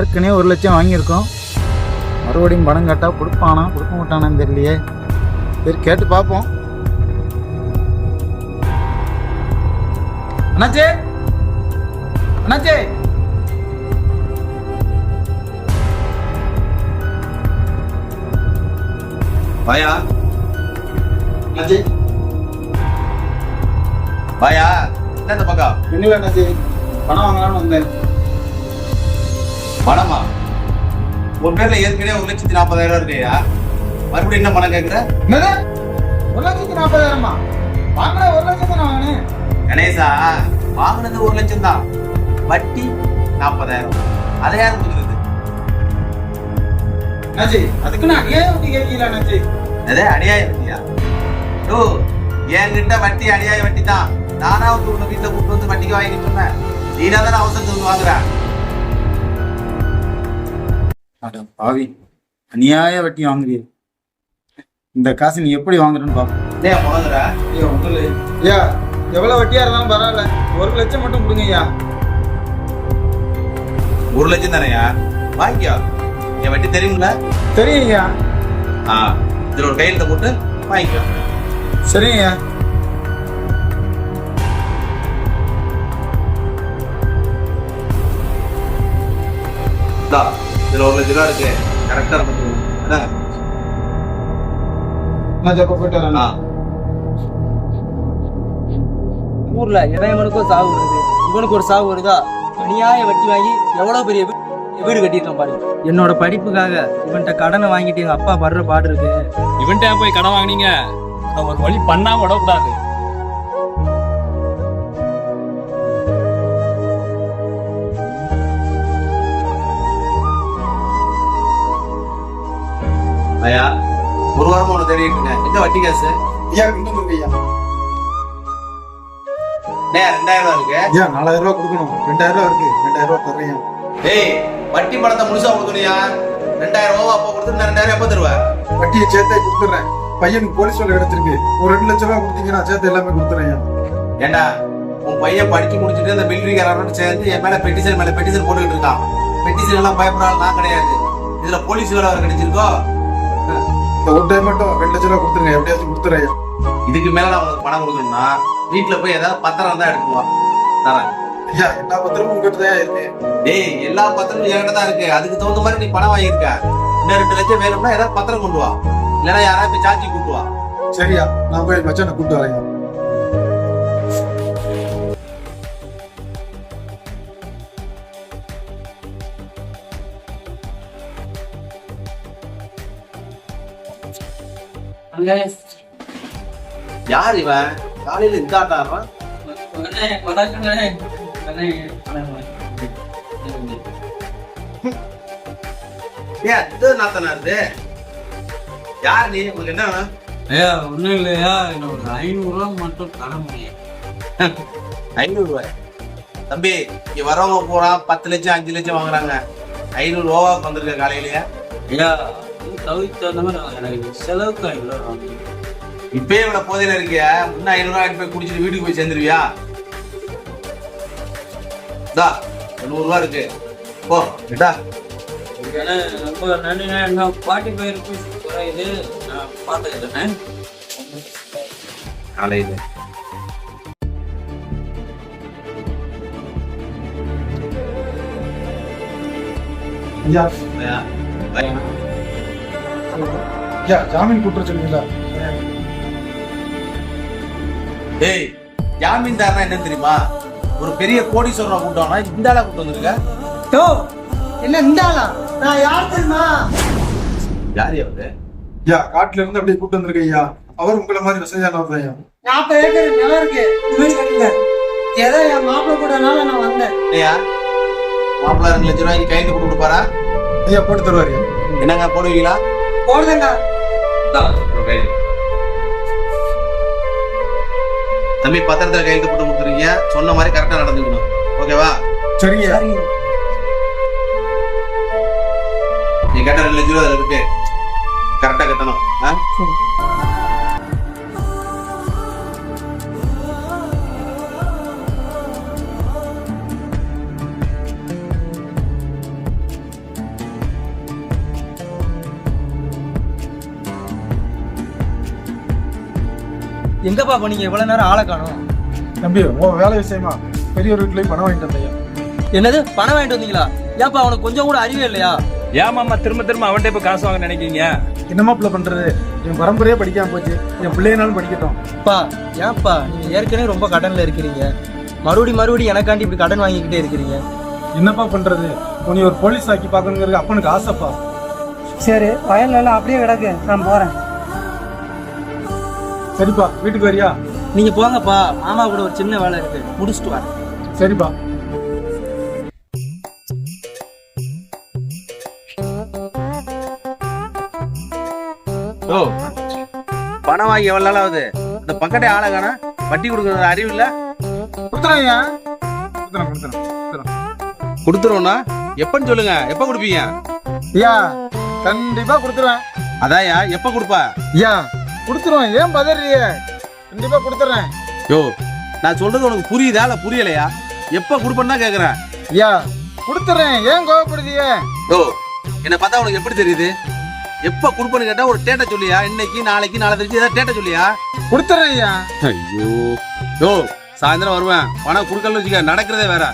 ஏற்கனவே ஒரு லட்சம் வாங்கியிருக்கோம். மறுபடியும் பணம் கேட்டால் கொடுப்பானா கொடுக்க மாட்டானான்னு தெரியலையே. சரி கேட்டு பார்ப்போம். அண்ணாச்சே! அண்ணாச்சே! வாயா? அண்ணாச்சி? வாயா? என்ன இந்த பக்கம்? ஒன்றும் அண்ணாச்சி? பணம் வாங்கலாம்னு வந்தேன். பணமா உன் பேர்ல ஏற்கனவே ஒரு லட்சத்தி நாற்பதாயிரம் இருக்கையா? மறுபடியும் என்ன பணம் கேட்குற ஒரு லட்சத்தி நாற்பதாயிரமா? வாங்கின ஒரு லட்சம் தான் வாங்கினேன் கணேசா வாங்கினது ஒரு லட்சம் தான். வட்டி நாற்பதாயிரம். அதை யார் கொடுக்குறது? அண்ணாச்சி அதுக்கு நான் ஏன் வட்டி கேட்கல அண்ணாச்சி அதே அநியாய வட்டியா? ஓ என்கிட்ட வட்டி அநியாய வட்டி தான். நானா வந்து உன்னை வீட்டுல கூட்டு வந்து வட்டிக்கு வாங்கிட்டு சொன்னேன் நீனா தானே அவசரத்துக்கு வந்து வாங்குற? அட பாவி. அநியாய வட்டி வாங்குறீ இந்த காசு நீ எப்படி வாங்குறன்னு பாப்போம். ஐயா ஒன்றும் இல்லை ஐயா எவ்வளோ வட்டியா இருந்தாலும் பரவாயில்ல. ஒரு லட்சம் மட்டும் கொடுங்க ஐயா. ஒரு லட்சம் தானேயா வாங்கிக்கோ. என் வட்டி தெரியுங்கள தெரியும் ஐயா. ஆ இதுல ஒரு கையெழுத்த போட்டு வாங்கிக்கோ. சரிங்க ஐயா. இந்தா இதுல ஒரு லட்சம் ரூபா இருக்கு. கரெக்டா இருக்கு அதான் நான் ஜப்ப போயிட்டு வரேன். ஆ. ஊர்ல இவனுக்கும் சாவு வருது. இவனுக்கு ஒரு சாவு வருதா? அநியாய வட்டி வாங்கி எவ்வளவு பெரிய வீடு கட்டியிருக்கான் பாரு. என்னோட படிப்புக்காக இவன்கிட்ட கடனை வாங்கிட்டு எங்க அப்பா படுற பாடு இருக்கு. இவன்ட்ட போய் கடன் வாங்குனீங்க? ஒரு வழி பண்ணாம விடக்கூடாது. எங்க வட்டி காசு. ஐயா கொண்டு வந்துருங்க ஐயா. டே ரெண்டாயிரம் இருக்கு. ஐயா நாலாயிரம் ரூபா கொடுக்கணும். ரெண்டாயிரம் ரூபா இருக்கு. ரெண்டாயிரம் ரூபா தர்றேன். டேய் வட்டி பணத்தை முழுசா கொடுக்கணுயா ரெண்டாயிரம் ரூபா அப்போ கொடுத்து நான் ரெண்டாயிரம் எப்போ தருவேன் வட்டியை சேர்த்தே கொடுத்துட்றேன். பையனுக்கு போலீஸ் வேலை கிடைச்சிருக்கு ஒரு ரெண்டு லட்சம் ரூபா கொடுத்தீங்கன்னா சேர்த்து எல்லாமே கொடுத்துறேன் ஏண்டா உன் பையன் படிச்சு முடிச்சுட்டு இந்த மிலிட்டரிக்காரனோட சேர்ந்து என் மேல பெட்டிஷன் மேல பெட்டிஷன் போட்டுக்கிட்டு இருக்கான். பெட்டிஷன் எல்லாம் பயப்படாத நான் கிடையாது. இதுல போலீஸ் வேலை கிடைச்சிருக்கோ? இந்த ஒரு டைம் மட்டும் ரெண்டு லட்சம் ரூபா கொடுத்துருங்க. எப்படியாச்சும் கொடுத்துறேன். ஐயா இதுக்கு மேல நான் உனக்கு பணம் கொடுக்கணும்னா வீட்டுல போய் ஏதாவது பத்திரம் தான் எடுத்துட்டு வா. தரேன். ஐயா எல்லா பத்திரமும் உங்ககிட்ட தான் இருக்கு. டேய் எல்லா பத்திரமும் என்கிட்ட தான் இருக்கு. அதுக்கு தகுந்த மாதிரி நீ பணம் வாங்கியிருக்க. இன்னும் ரெண்டு லட்சம் வேணும்னா ஏதாவது பத்திரம் கொண்டு வா. இல்லைன்னா யாராவது சார்ஜி கூட்டு வா. சரியா நான் போய் மச்சானை கூப்பிட்டு வரேன். யார் இவன்? காலையில இந்த ஆட்டாடுறான் ஏன் இது நாத்தனா இருக்கு யார் நீ? உங்களுக்கு என்ன ஐயா ஒண்ணும் இல்லையா இன்னும் ஒரு ஐநூறு ரூபா மட்டும் தர முடியும். ஐநூறு ரூபாய் தம்பி இங்க வரவங்க பூரா பத்து லட்சம் அஞ்சு லட்சம் வாங்குறாங்க. ஐநூறு ரூபா வந்திருக்க காலையிலயா. ஐயா தவிர்த்து தகுந்த மாதிரி எனக்கு செலவுக்கு ஐநூறு ரூபா வாங்கி இப்பயே இவ்வளவு போதையில இருக்கிய? இன்னும் ஐநூறு ரூபாய் போய் குடிச்சிட்டு வீட்டுக்கு போய் சேர்ந்துருவியா? தா நூறு ரூபா இருக்கு. போ ஏன்னா ரொம்ப நன்றிண்ணே. நான் பாட்டி போயிருக்கு குறையுது நான் பார்த்துக்கிட்டேன் காலையில. ஐயா ஐயா, ஜாமீன் கூட்டுற சொன்னீங்களா டேய் ஜாமீன்தார்னா என்ன தெரியுமா? ஒரு பெரிய கோடீஸ்வரனை கூட்டம்னா இந்த ஆளா கூட்டு வந்திருக்க? டோ என்ன இந்த ஆளா? நான் யார் தெரியுமா? யார் அவரு? ஐயா காட்டுல இருந்து அப்படியே கூட்டு வந்திருக்க ஐயா அவர் உங்களை மாதிரி வசதியானவர் தான் ஐயா நாற்பது ஏக்கர் நிலம் இருக்கு. கட்டுங்க ஏதோ என் மாப்பிள்ளை கூடனால நான் வந்தேன். ஐயா மாப்பிள்ளை ரெண்டு லட்சம் ரூபாய்க்கு கையெழுத்து போட்டு கொடுப்பாரா? ஐயா போட்டு தருவார் என்னங்க போடுவீங்களா? போடுதுங்க. தம்பி பத்திரத்துல கையெழுத்து போட்டு கொடுத்துருக்கீங்க. சொன்ன மாதிரி கரெக்டா நடந்துக்கணும். ஓகேவா சரிங்க. நீ கேட்ட ரெண்டு லட்சம் ரூபா அதுல இருக்கு. கரெக்டா கட்டணும். ஆ? எங்கப்பா பண்ணீங்க இவ்வளவு நேரம் ஆளை காணோம்? தம்பி உன் வேலை விஷயமா பெரியவர் வீட்லயும் பணம் வாங்கிட்டு வந்தையா என்னது? பணம் வாங்கிட்டு வந்தீங்களா? ஏப்பா அவனுக்கு கொஞ்சம் கூட அறிவே இல்லையா? ஏன் மாமா திரும்ப திரும்ப அவன்கிட்ட இப்ப காசு வாங்க நினைக்கிறீங்க? என்னமா பிள்ளை பண்றது? என் பரம்பரையே படிக்காம போச்சு. என் பிள்ளைனாலும் படிக்கட்டும். அப்பா ஏன்ப்பா நீங்க ஏற்கனவே ரொம்ப கடன்ல இருக்கிறீங்க. மறுபடி மறுபடி எனக்காண்டி இப்படி கடன் வாங்கிக்கிட்டே இருக்கிறீங்க. என்னப்பா பண்றது? உன்னை ஒரு போலீஸ் ஆக்கி பார்க்கணுங்கிறது அப்பனுக்கு ஆசைப்பா. சரி வயல்ல எல்லாம் அப்படியே கிடக்கு. நான் போறேன். சரிப்பா வீட்டுக்கு வரியா? நீங்க போங்கப்பா. மாமா கூட ஒரு சின்ன வேலை இருக்கு. முடிச்சுட்டு வரேன். சரிப்பா. ஓ பணம் வாங்கி எவ்வளவு நாள் ஆகுது? இந்த பக்கத்தே ஆளை காணா? வட்டி கொடுக்குற அறிவு இல்ல? கொடுத்துறேன் கொடுத்துறேன் கொடுத்துறேன் கொடுத்துருவோம்னா எப்பன்னு சொல்லுங்க. எப்ப கொடுப்பீங்க? ஐயா கண்டிப்பா கொடுத்துருவேன் அதான்யா எப்ப கொடுப்பா? ஐயா கொடுத்துருவேன் ஏன் பதறியே? கண்டிப்பா கொடுத்துறேன். யோ நான் சொல்றது உனக்கு புரியுதா இல்ல புரியலையா? எப்ப கொடுப்பேன்னு தான் கேக்குறேன். ஐயா கொடுத்துறேன். ஏன் கோவப்படுதிய யோ என்ன பார்த்தா உனக்கு எப்படி தெரியுது? எப்ப கொடுப்பேன்னு கேட்டா ஒரு டேட்டை சொல்லியா? இன்னைக்கு நாளைக்கு நாளை தெரிஞ்சு ஏதாவது டேட்டை சொல்லியா? கொடுத்துறேன் ஐயா. ஐயோ. யோ சாயந்தரம் வருவேன். பணம் கொடுக்கலன்னு வச்சுக்க நடக்கிறதே வேற.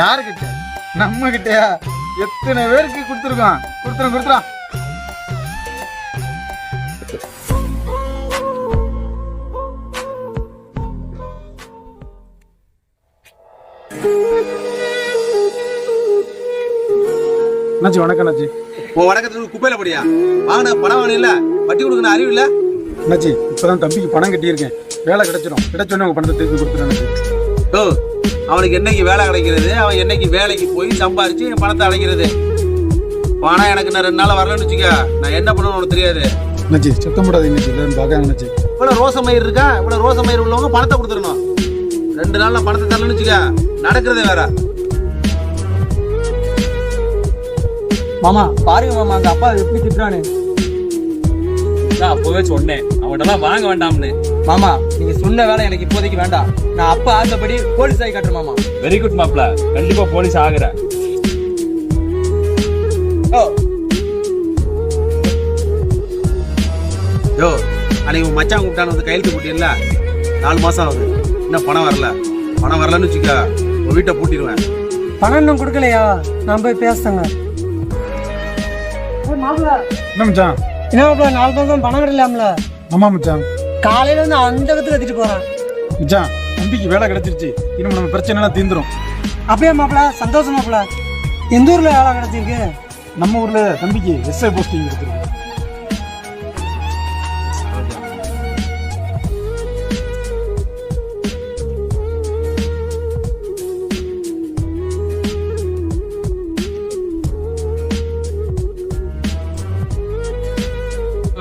யாருக்கிட்ட? நம்ம கிட்டயா எத்தனை பேருக்கு கொடுத்துருக்கோம் கொடுத்துறோம் கொடுத்துறோம் அண்ணாச்சி வணக்கம் அண்ணாச்சி. உன் வடக்கத்துக்கு குப்பையில படியா? வாங்கின பணம் வாங்கணும் இல்ல? வட்டி கொடுக்கணும் அறிவு இல்ல? அண்ணாச்சி இப்பதான் தம்பிக்கு பணம் கட்டியிருக்கேன். வேலை கிடைச்சிடும் கிடைச்சோன்னே உங்க பணத்தை திருப்பி அண்ணாச்சி. யோ அவனுக்கு என்னைக்கு வேலை கிடைக்கிறது? அவன் என்னைக்கு வேலைக்கு போய் சம்பாரிச்சு என் பணத்தை அடைக்கிறது? பணம் எனக்கு நான் ரெண்டு நாள் வரலன்னு வச்சுக்க. நான் என்ன பண்ணணும்னு உனக்கு தெரியாது. அண்ணாச்சி சத்தம் போடாதீங்க அண்ணாச்சி. எல்லாரும் பார்க்க அண்ணாச்சி. இவ்வளவு ரோசமயிர் இருக்கா? இவ்வளவு ரோசமயிர் உள்ளவங்க பணத்தை கொடுத்துடணும். ரெண்டு நாள்ல பணத்தை தரலன்னு வச்சுக்க. நடக்கிறதே வேற. மாமா பாருங்க மாமா அந்த அப்பா எப்படி திட்டுறானு. நான் அப்பவே சொன்னேன். அவன்கிட்டலாம் வாங்க வேண்டாம்னு. மாமா நீங்க சொன்ன வேலை எனக்கு இப்போதைக்கு வேண்டாம். நான் அப்பா ஆசைப்படி போலீஸ் ஆகி காட்டுறேன் மாமா. வெரி குட் மாப்ள கண்டிப்பா போலீஸ் ஆகுற. ஓ. யோ அன்னைக்கு உன் மச்சான் கூப்பிட்டான்னு வந்து கையெழுத்து போட்டியில்ல? நாலு மாசம் ஆகுது. இன்னும் பணம் வரல. பணம் வரலன்னு வச்சுக்க. உன் வீட்டை பூட்டிடுவேன். பணம் இன்னும் கொடுக்கலையா? நான் போய் பேசுறேங்க. என்ன மச்சான்? என்ன மாப்பிள்ள நாலு பக்கம் பணம் கிடைக்கலாம்ல ஆமா மச்சான். காலையில வந்து அந்த இடத்துல கத்திட்டு போறான். மச்சான் தம்பிக்கு வேலை கிடைச்சிருச்சு. இனிமே நம்ம பிரச்சனை எல்லாம் தீந்துரும். அப்படியே மாப்பிள்ள? சந்தோஷம் மாப்பிள்ள. எந்த ஊர்ல வேலை கிடைச்சிருக்கு? நம்ம ஊர்ல தம்பிக்கு எஸ்ஐ போஸ்டிங் கொடுத்துருக்கு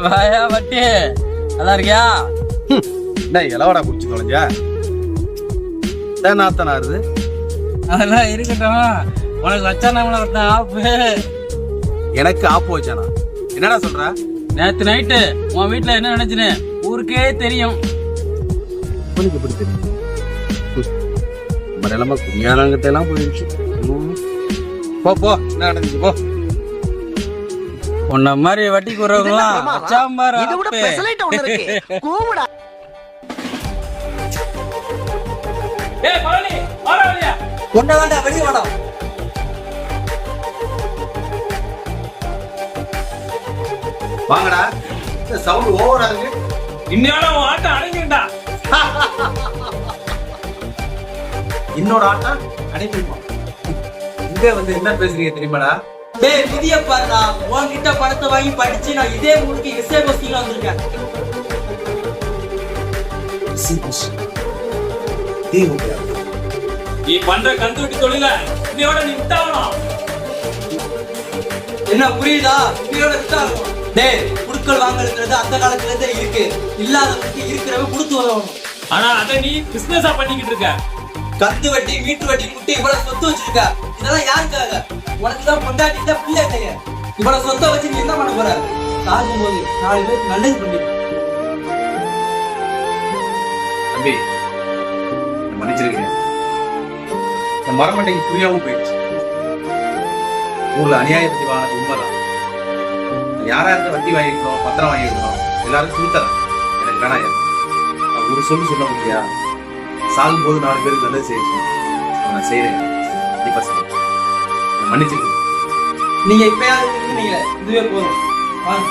வாயா வட்டி. நல்லா இருக்கியா? என்ன இலவடா குடிச்சு தொலைஞ்சா நாத்தனா இருது அதெல்லாம் இருக்கட்டும். உனக்கு வச்சா நம்மள ஒருத்தன் ஆப்பு. எனக்கு ஆப்பு வச்சானா? என்னடா சொல்ற? நேத்து நைட்டு உன் வீட்டுல என்ன நினைச்சுன்னு ஊருக்கே தெரியும். உனக்கு எப்படி தெரியும்? ம். நம்ம நிலைமை குடியானங்கிட்ட எல்லாம் போயிடுச்சு. போ போ. என்ன நடந்துச்சு போ. உன்ன மாதிரி வட்டி கூறவங்களாம் வச்சாம் பாரு ஆப்பு. ஏய், பழனி, வாடா வெளிய. ஒன்ன வேண்டாம் வெளியே வேண்டாம் வாங்கடா. இந்த சவுண்ட் ஓவரா இருக்கு இன்னையோட உன் ஆட்டம் அடங்கிட்டா என்னோட ஆட்டம் அனுப்பிடுவோம் இங்க வந்து என்ன பேசுறீங்க தெரியுமாடா? டேய் விதிய பாருடா உன்கிட்ட பணத்தை வாங்கி படிச்சு நான் இதே ஊருக்கு எஸ்ஏ போஸ்டிங்ல வந்திருக்கேன். நீ பண்ற கந்துவட்டி தொழில இன்னையோட நீ விட்டாவணும் என்ன புரியுதா? இப்படியோட விட்டாகும் டேய் குடுக்கல் வாங்கலுங்கிறது அந்த காலத்துல இருந்தே இருக்கு. இல்லாதவனுக்கு இருக்கிறவன் கொடுத்து உதவணும். ஆனா அதை நீ பிசினஸா பண்ணிக்கிட்டு இருக்க. கத்து வட்டி வீட்டு வட்டி குட்டி இவ்வளவு சொத்து வச்சிருக்க. இதெல்லாம் யாருக்காக? உனக்குதான் பொண்டாட்டி இல்ல பிள்ளை இல்லையே இவ்வளவு சொத்தை வச்சு நீ என்ன பண்ண போற? சாகும் போது நாலு பேருக்கு நல்லது பண்ணி. தம்பி மன்னிச்சிருக்கேன் இந்த மரமட்டைக்கு புரியாம போயிடுச்சு. ஊர்ல அநியாயத்தை வாங்கினது உண்மைதான். யாரா இருந்த வட்டி வாங்கியிருக்கோம் பத்திரம் வாங்கியிருக்கோம் எல்லாரும் கொடுத்தறேன். எனக்கு வேணாம் ஒரு சொல்லு சொல்ல முடியாது சாகும் போது நாலு பேருக்கு நல்லது செய்யணும் நான் செய்யறேன் கண்டிப்பா செய்யறேன் என்னை நீங்க இப்பயாவது திரும்பினீங்களே இதுவே போதும். வாங்க.